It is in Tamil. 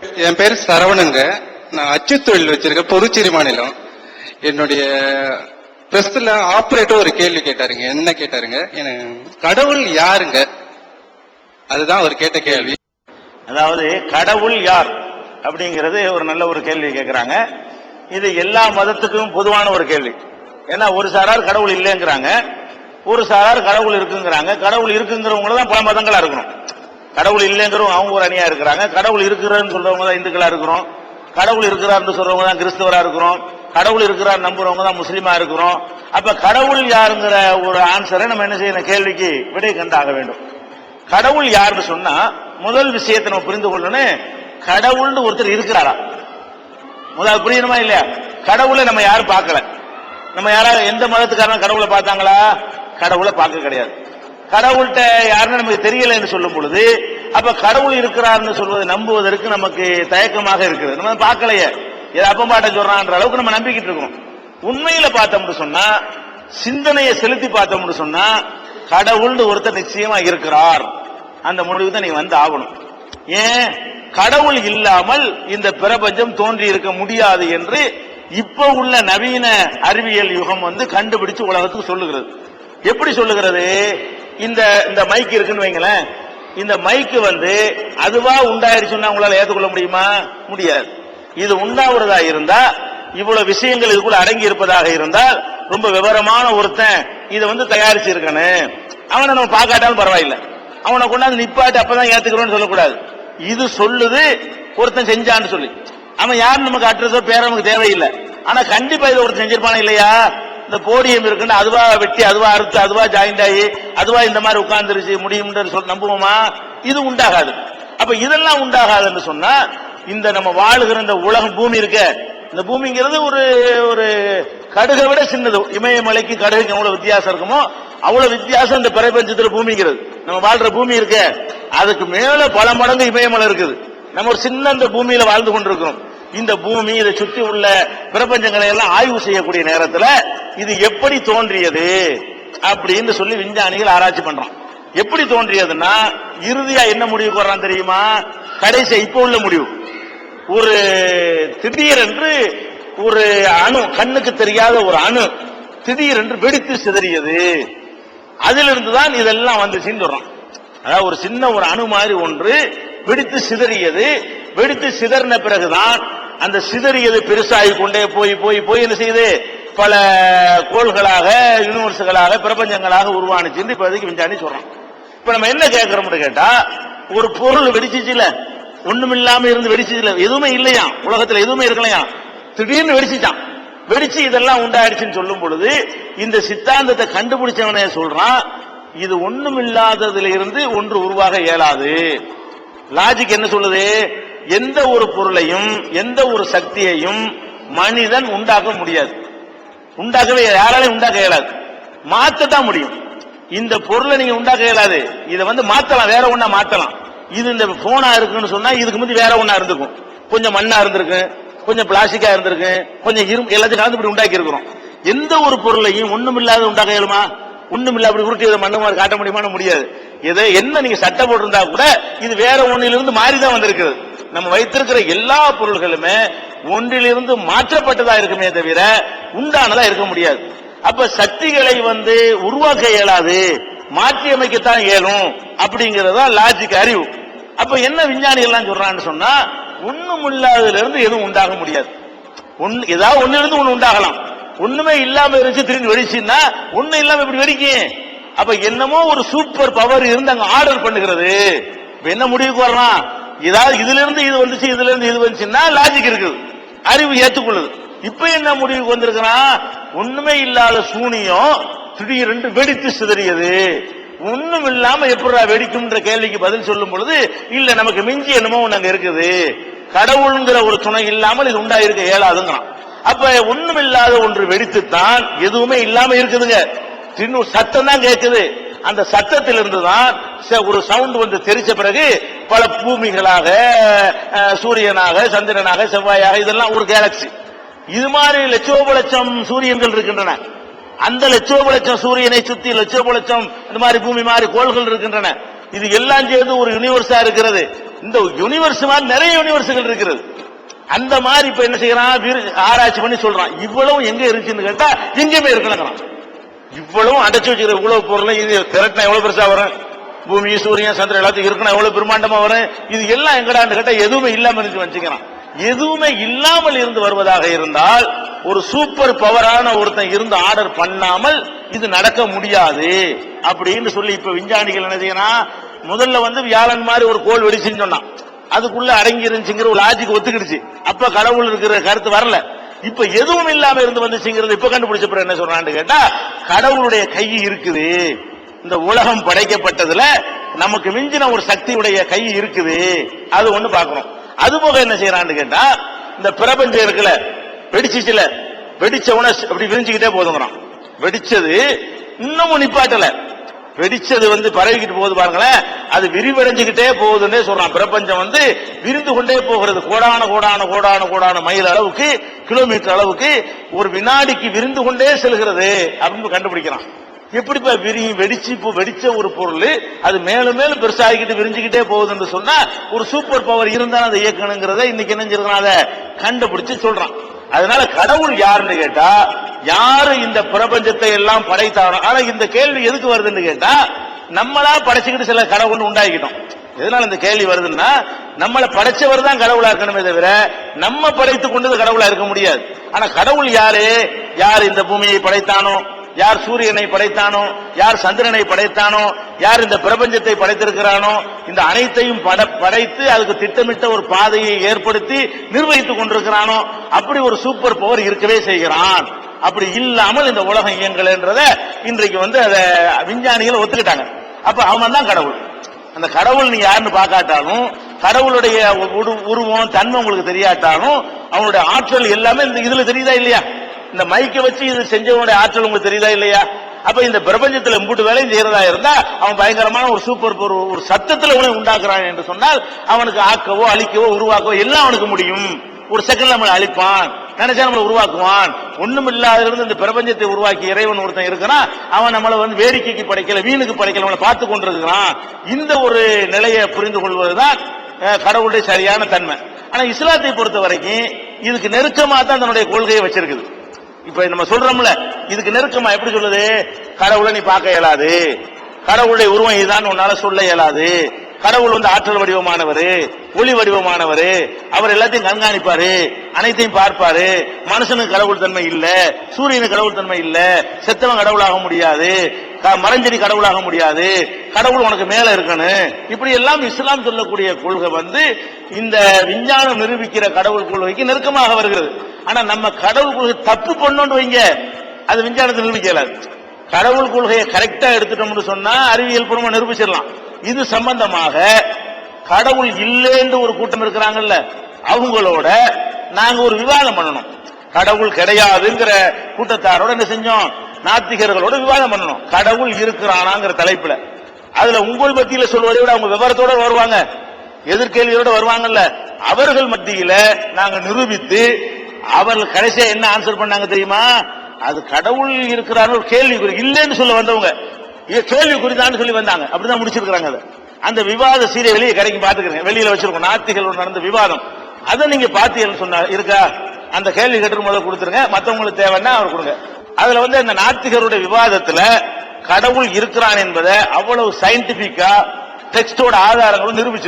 என் பேர் சரவணங்க. நான் அச்சு தொழில் வச்சிருக்கேன் புதுச்சேரி மாநிலம். என்னுடைய பிரஸ்ல ஆப்ரேட்டர் ஒரு கேள்வி கேட்டாருங்க. என்ன கேட்டாருங்க? எனக்கு கடவுள் யாருங்க? அதுதான் அவர் கேட்ட கேள்வி. அதாவது கடவுள் யார்? அப்படிங்கிறது ஒரு நல்ல ஒரு கேள்வி கேட்கிறாங்க இது எல்லா மதத்துக்கும் பொதுவான ஒரு கேள்வி. ஏன்னா ஒரு சாரார் கடவுள் இல்லைங்கிறாங்க. ஒரு சாரார் கடவுள் இருக்குங்கிறாங்க. கடவுள் இருக்குங்கிறவங்க தான் பல மதங்களா இருக்கணும். கடவுள் இல்லைங்கிறவங்க அவங்க ஒரு அணியா இருக்கிறாங்க. கடவுள் இருக்கிறான்னு சொல்றவங்க தான் இந்துக்களா இருக்கிறோம். கடவுள் இருக்கிறார்னு சொல்றவங்க தான் கிறிஸ்தவரா இருக்கிறோம். கடவுள் இருக்கிறார் நம்புறவங்க தான் முஸ்லீமா இருக்கிறோம். அப்ப கடவுள் யாருங்கிற ஒரு ஆன்சரை நம்ம என்ன செய்யணும்? கேள்விக்கு விடை கண்டாக வேண்டும். கடவுள் யாருன்னு சொன்னா முதல் விஷயத்தை நம்ம புரிந்து கொள்ளணும் கடவுள்னு ஒருத்தர் இருக்கிறாரா? முதல்ல புரியணுமா இல்லையா? கடவுளை நம்ம யாரும் பார்க்கல. நம்ம யாராவது எந்த மதத்துக்காரங்க கடவுளை பார்த்தாங்களா? கடவுளை பார்க்க கிடையாது. கடவுள்கிட்ட யாருன்னு நமக்கு தெரியலைன்னு சொல்லும் பொழுது அப்ப கடவுள் இருக்கிறார்னு சொல்வதை நம்புவதற்கு நமக்கு தயக்கமாக இருக்குது நம்ம பார்க்கலையே. ஏதோ அப்பம்பாட்ட சொல்றான்ற அளவுக்கு நம்ம நம்பிக்கிட்டு இருக்கோம் உண்மையில பார்த்தோம்னு சொன்னா சிந்தனையை செலுத்தி பார்த்தோம்னு சொன்னா கடவுள்னு ஒருத்தர் நிச்சயமா இருக்கிறார். அந்த முடிவு தான் நீ வந்து ஆகணும். ஏன்? கடவுள் இல்லாமல் இந்த பிரபஞ்சம் தோன்றி இருக்க முடியாது என்று இப்ப உள்ள நவீன அறிவியல் யுகம் வந்து கண்டுபிடிச்சு உலகத்துக்கு சொல்லுகிறது. எப்படி சொல்லுகிறது? இந்த இந்த மைக் இருக்குன்னு வைங்களேன். இந்த மைக்கு வந்து அதுவா உண்டாயிருச்சுன்னா உங்களால ஏற்றுக்கொள்ள முடியுமா? முடியாது. இது உண்டாகிறதா இருந்தா இவ்வளவு விஷயங்கள் இதுக்குள்ள அடங்கி இருப்பதாக இருந்தால் ரொம்ப விவரமான ஒருத்தன் இதை வந்து தயாரிச்சு இருக்கணும் அவனை நம்ம பார்க்காட்டாலும் பரவாயில்லை. அவனை கொண்டாந்து நிப்பாட்டு அப்பதான் ஏத்துக்கிறோம்னு சொல்லக்கூடாது. இது சொல்லுது ஒருத்தன் செஞ்சான்னு சொல்லி. அவன் யார் நமக்கு அட்ரஸோ பேர் நமக்கு தேவையில்லை. ஆனா கண்டிப்பா இதை ஒருத்தன் செஞ்சிருப்பானா இல்லையா? இந்த போடியம் இருக்குன்னு அதுவா வெட்டி அதுவா அறுத்து அதுவா ஜாயிண்ட் ஆகி அதுவா இந்த மாதிரி உட்கார்ந்துருச்சு முடியும்னு சொல்லி நம்புவோமா? இது உண்டாகாது. அப்ப இதெல்லாம் உண்டாகாதுன்னு சொன்னா இந்த நம்ம வாழுகிற இந்த உலகம் பூமி இருக்க இந்த பூமிங்கிறது ஒரு ஒரு கடுகை விட சின்னது. இமயமலைக்கு கடுகுக்கு எவ்வளவு வித்தியாசம் இருக்குமோ அவ்வளவு வித்தியாசம் இந்த பிரபஞ்சத்துல பூமிங்கிறது. நம்ம வாழ்ற பூமி இருக்க அதுக்கு மேல பல மடங்கு இமயமலை இருக்குது. நம்ம ஒரு சின்ன இந்த பூமியில வாழ்ந்து கொண்டிருக்கிறோம். இந்த பூமி இதை சுற்றி உள்ள பிரபஞ்சங்களை எல்லாம் ஆய்வு செய்யக்கூடிய நேரத்தில் இது எப்படி தோன்றியது அப்படின்னு சொல்லி விஞ்ஞானிகள் ஆராய்ச்சி பண்றான் எப்படி தோன்றியதுன்னா இறுதியா என்ன முடிவுக்கு வர்றான் தெரியுமா? கடைசி இப்ப உள்ள முடிவு. ஒரு திடீரென்று ஒரு அணு கண்ணுக்கு தெரியாத ஒரு அணு திடீரென்று வெடித்து சிதறியது. அதிலிருந்து தான் இதெல்லாம் வந்துச்சுன்னு சொல்றான். அதாவது ஒரு சின்ன ஒரு அணு மாதிரி ஒன்று வெடித்து சிதறியது. வெடித்து சிதறின பிறகுதான் அந்த சிதறியது பெருசாகி கொண்டே போய் போய் போய் என்ன செய்யுது? பல கோள்களாக யூனிவர்ஸ்களாக பிரபஞ்சங்களாக உருவானுச்சுன்னு இப்போதைக்கு விஞ்ஞானி சொல்றோம் இப்ப நம்ம என்ன கேட்கிறோம்னு கேட்டா ஒரு பொருள் வெடிச்சிச்சு இல்ல ஒண்ணுமில்லாம இருந்து வெடிச்சது இல்ல எதுவுமே இல்லையா? உலகத்துல எதுவுமே இருக்கலையா? திடீர்னு வெடிச்சிட்டான். வெடிச்சு இதெல்லாம் உண்டாயிடுச்சுன்னு சொல்லும் பொழுது இந்த சித்தாந்தத்தை கண்டுபிடிச்சவனே சொல்றான் இது ஒண்ணுமில்லாததுல இருந்து ஒன்று உருவாக இயலாது. லாஜிக் என்ன சொல்லுது? எந்த ஒரு பொருளையும் எந்த ஒரு சக்தியையும் மனிதன் உண்டாக்க முடியாது. உண்டாக்கவே யாராலையும் உண்டாக்க இயலாது. மாத்தத்தான் முடியும். இந்த பொருளை நீங்க உண்டாக்க இயலாது. இதை வந்து மாத்தலாம் வேற ஒண்ணா மாத்தலாம். இது இந்த போனா இருக்குன்னு சொன்னா இதுக்கு முந்தி வேற ஒண்ணா இருந்திருக்கும். கொஞ்சம் மண்ணா இருந்திருக்கு கொஞ்சம் பிளாஸ்டிக்கா இருந்திருக்கு கொஞ்சம் இரும்பு எல்லாத்தையும் கலந்து இப்படி உண்டாக்கி இருக்கிறோம். எந்த ஒரு பொருளையும் ஒண்ணுமில்லாத உண்டாக்க இயலுமா? ஒண்ணுமில்ல அப்படி உருட்டி இதை மண்ணு மாதிரி காட்ட முடியுமான்னு முடியாது. இதை என்ன நீங்க சட்டை போட்டிருந்தா கூட இது வேற ஒன்னிலிருந்து மாறி தான் வந்திருக்கிறது. நம்ம வைத்திருக்கிற எல்லா பொருள்களுமே ஒன்றிலிருந்து மாற்றப்பட்டதா இருக்குமே தவிர உண்டானதா இருக்க முடியாது. அப்ப சக்திகளை வந்து உருவாக்க இயலாது மாற்றி அமைக்கத்தான் இயலும் அப்படிங்கறதா லாஜிக் அறிவு. அப்ப என்ன விஞ்ஞானிகள்லாம் சொல்றான்னு சொன்னா ஒண்ணும் இல்லாததுல இருந்து எதுவும் உண்டாக முடியாது. ஒன்னு ஏதாவது ஒண்ணு இருந்து ஒண்ணு உண்டாகலாம். ஒண்ணுமே இல்லாம இருந்துச்சு திரும்பி வெடிச்சுன்னா ஒண்ணு இல்லாம இப்படி வெடிக்கும். அப்ப என்னமோ ஒரு சூப்பர் பவர் இருந்து அங்க ஆர்டர் பண்ணுகிறது. என்ன முடிவுக்கு வரலாம்? ஏதாவது இதுல இருந்து இது வந்துச்சு இதுல இருந்து இது வந்துச்சுன்னா லாஜிக் இருக்குது. அறிவு ஏற்றுக்கொள்ளுது. இப்ப என்ன முடிவுக்கு வந்திருக்கிறான் ஒண்ணுமே இல்லாத சூனியம் திடீரென்று வெடித்து சிதறியது. ஒண்ணும் இல்லாம எப்படா வெடிக்கும்ன்ற கேள்விக்கு பதில் சொல்லும் பொழுது இல்ல நமக்கு மிஞ்சி என்னமோ ஒண்ணு அங்க இருக்குது. கடவுளுங்கிற ஒரு துணை இல்லாமல் இது உண்டாயிருக்க இயலாதுங்கிறான். அப்ப ஒண்ணும் இல்லாத ஒன்று வெடித்துத்தான் எதுவுமே இல்லாம இருக்குதுங்க. சத்தம் தான் கேட்குது அந்த சத்தத்திலிருந்து தான் ச- ஒரு சவுண்ட் வந்து தெரிச்ச பிறகு பல பூமிகளாக சூரியனாக சந்திரனாக செவ்வாயாக இதெல்லாம் ஒரு கேலக்சி இது மாதிரி லட்சோப லட்சம் சூரியன்கள் இருக்கின்றன. அந்த லட்சோப லட்சம் சூரியனை சுத்தி லட்சோப லட்சம் இந்த மாதிரி பூமி மாதிரி கோள்கள் இருக்கின்றன. இது எல்லாம் சேர்ந்து ஒரு யூனிவர்ஸா இருக்கிறது. இந்த யூனிவர்ஸ் மாதிரி நிறைய யூனிவர்ஸ்கள் இருக்கிறது. அந்த மாதிரி இப்ப என்ன செய்யறான்? ஆராய்ச்சி பண்ணி சொல்றான். இவ்வளவு எங்க இருந்துச்சுன்னு கேட்டா எங்கேயுமே இருக்கலங்கிறான் இவ்வளவு அடைச்சு வச்சுக்கிற இவ்வளவு பொருளை இது திரட்டினா எவ்வளவு பெருசா வரும்? பூமி சூரியன் சந்திரன் எல்லாத்தையும் இருக்கணும் எவ்வளவு பிரம்மாண்டமா வரும்? இது எல்லாம் எங்கடான்னு கேட்டா எதுவுமே இல்லாம இருந்து வச்சுக்கிறான் எதுவுமே இல்லாமல் இருந்து வருவதாக இருந்தால் ஒரு சூப்பர் பவரான ஒருத்தன் இருந்து ஆர்டர் பண்ணாமல் இது நடக்க முடியாது. அப்படின்னு சொல்லி இப்ப விஞ்ஞானிகள் என்ன செய்யணும் முதல்ல வந்து வியாழன் மாதிரி ஒரு கோள் வெடிச்சுன்னு சொன்னான். அதுக்குள்ள அடங்கி இருந்துச்சுங்கிற ஒரு லாஜிக் ஒத்துக்கிடுச்சு. அப்ப கடவுள் இருக்கிற கருத்து வரல. இப்ப எதுவும் இல்லாம இருந்து வந்துச்சுங்கிறது இப்ப கண்டுபிடிச்ச என்ன சொல்றான்னு கேட்டா கடவுளுடைய கை இருக்குது. இந்த உலகம் படைக்கப்பட்டதுல நமக்கு மிஞ்சின ஒரு சக்தியுடைய கை இருக்குது. அது ஒண்ணு பாக்குறோம் அது போக என்ன செய்யறான்னு கேட்டா இந்த பிரபஞ்சம் இருக்குல்ல வெடிச்சிச்சுல வெடிச்ச உணர்ச்சி அப்படி விரிஞ்சுக்கிட்டே போதுங்கிறான். வெடிச்சது இன்னமும் நிப்பாட்டல. வெடிச்சது வந்து பரவிக்கிட்டு போகுது பாருங்களேன். அது விரிவடைஞ்சுக்கிட்டே போகுதுன்னே சொல்றான். பிரபஞ்சம் வந்து விரிந்து கொண்டே போகிறது. கோடான கோடான கோடான கோடான மைல் அளவுக்கு கிலோமீட்டர் அளவுக்கு ஒரு வினாடிக்கு விரிந்து கொண்டே செல்கிறது அப்படின்னு கண்டுபிடிக்கிறான். எப்படிப்பா விரியும் வெடிச்சு இப்போ வெடிச்ச ஒரு பொருள் அது மேலும் மேலும் பெருசாகிக்கிட்டு விரிஞ்சுக்கிட்டே போகுதுன்னு சொன்னா ஒரு சூப்பர் பவர் இருந்தா அதை இயக்கணுங்கிறத இன்னைக்கு என்ன செஞ்சிருக்கான் அதை கண்டுபிடிச்சு சொல்றான். அதனால கடவுள் யாருன்னு கேட்டா யாரு இந்த பிரபஞ்சத்தை எல்லாம் படைத்தாரோ ஆனா இந்த கேள்வி எதுக்கு வருதுன்னு கேட்டா நம்மளா படைச்சுக்கிட்டு சில கடவுள் உண்டாக்கிட்டோம் எதனால இந்த கேள்வி வருதுன்னா நம்மளை படைச்சவர் தான் கடவுளா இருக்கணுமே தவிர நம்ம படைத்துக் கொண்டது கடவுளா இருக்க முடியாது. ஆனா கடவுள் யாரு? யார் இந்த பூமியை படைத்தானோ? யார் சூரியனை படைத்தானோ? யார் சந்திரனை படைத்தானோ? யார் இந்த பிரபஞ்சத்தை படைத்திருக்கிறானோ? இந்த அனைத்தையும் படைத்து அதுக்கு திட்டமிட்ட ஒரு பாதையை ஏற்படுத்தி நிர்வகித்துக் கொண்டிருக்கிறானோ? அப்படி ஒரு சூப்பர் பவர் இருக்கவே செய்கிறான். அப்படி இல்லாமல் இந்த உலகம் இயங்கலன்றத இன்றைக்கு வந்து அதை விஞ்ஞானிகள் ஒத்துக்கிட்டாங்க. அப்ப அவன் தான் கடவுள். அந்த கடவுள் நீ யாருன்னு பார்க்காட்டாலும் கடவுளுடைய உரு- உருவம் தன்மை உங்களுக்கு தெரியாட்டாலும் அவனுடைய ஆற்றல் எல்லாமே இந்த இதுல தெரியுதா இல்லையா? இந்த மைக்கை வச்சு இது செஞ்சவனுடைய ஆற்றல் உங்களுக்கு தெரியுதா இல்லையா? அப்ப இந்த பிரபஞ்சத்துல மூட்டு வேலையும் செய்யறதா இருந்தா அவன் பயங்கரமான ஒரு சூப்பர் ஒரு ஒரு சத்தத்துல உன்னை உண்டாக்குறான் என்று சொன்னால் அவனுக்கு ஆக்கவோ அழிக்கவோ உருவாக்கவோ எல்லாம் அவனுக்கு முடியும். ஒரு செகண்ட்ல நம்மளை அழிப்பான். நினைச்சா நம்மளை உருவாக்குவான். ஒண்ணும் இந்த பிரபஞ்சத்தை உருவாக்கி இறைவன் ஒருத்தன் இருக்கிறான். அவன் நம்மளை வந்து வேடிக்கைக்கு படைக்கல வீணுக்கு படைக்கல நம்மளை பார்த்து கொண்டிருக்கிறான். இந்த ஒரு நிலையை புரிந்து கொள்வதுதான் கடவுளுடைய சரியான தன்மை. ஆனா இஸ்லாத்தை பொறுத்த வரைக்கும் இதுக்கு நெருக்கமா தான் தன்னுடைய கொள்கையை வச்சிருக்குது. இப்ப நம்ம சொல்றோம்ல இதுக்கு நெருக்கமா எப்படி சொல்லுது? கடவுளை நீ பார்க்க இயலாது. கடவுளுடைய உருவம் இதுதான் உன்னால சொல்ல இயலாது. கடவுள் வந்து ஆற்றல் வடிவமானவர் ஒளி வடிவமானவர் அவர் எல்லாத்தையும் கண்காணிப்பாரு அனைத்தையும் பார்ப்பாரு. மனுஷனுக்கு கடவுள் தன்மை இல்ல சூரியனுக்கு கடவுள் தன்மை இல்ல செத்தவன் கடவுளாக முடியாது மரஞ்செடி கடவுளாக முடியாது. கடவுள் உனக்கு மேல இருக்கணும். இப்படி எல்லாம் இஸ்லாம் சொல்லக்கூடிய கொள்கை வந்து இந்த விஞ்ஞானம் நிரூபிக்கிற கடவுள் கொள்கைக்கு நெருக்கமாக வருகிறது. ஆனா நம்ம கடவுள் கொள்கை தப்பு பண்ணோன்னு வைங்க அது விஞ்ஞானத்தை நிரூபிக்கலாது. கடவுள் கொள்கையை கரெக்டா எடுத்துட்டோம்னு சொன்னா அறிவியல் பூர்வமா நிரூபிச்சிடலாம். இது சம்பந்தமாக கடவுள் இல்லைன்னு ஒரு கூட்டம் இருக்கிறாங்கல்ல அவங்களோட நாங்க ஒரு விவாதம் பண்ணணும். கடவுள் கிடையாதுங்கிற கூட்டத்தாரோட என்ன செஞ்சோம்? நாத்திகர்களோட விவாதம் பண்ணணும். கடவுள் இருக்கிறானாங்கிற தலைப்புல. அதுல உங்கள் மத்தியில சொல்வதை விட அவங்க விவரத்தோட வருவாங்க. எதிர்கேள்வியோட வருவாங்கல்ல. அவர்கள் மத்தியில நாங்க நிரூபித்து அவர்கள் கடைசியா என்ன ஆன்சர் பண்ணாங்க தெரியுமா? அது கடவுள் இருக்கிறான்னு ஒரு கேள்வி இல்லைன்னு சொல்ல வந்தவங்க. இது கேள்வி குறித்தான்னு சொல்லி வந்தாங்க. அப்படிதான் முடிச்சிருக்கிறாங்க அதை. அந்த விவாத சீரை வெளியே கடைக்கு பாத்துக்கிறேன் வெளியில வச்சிருக்கோம். நாத்திகள் நடந்த விவாதம். அதை நீங்க பாத்தீங்கன்னு சொன்னா இருக்கா? அந்த கேள்வி கேட்டு முதல்ல கொடுத்துருங்க. மத்தவங்களுக்கு தேவைன்னா அவர் கொடுங்க. அதுல வந்து அந்த நாத்திகருடைய விவாதத்துல கடவுள் இருக்கிறான் என்பதை அவ்வளவு சயின்டிபிக்கா டெக்ஸ்டோட ஆதாரங்களும் நிரூபிச்சிருக்கும்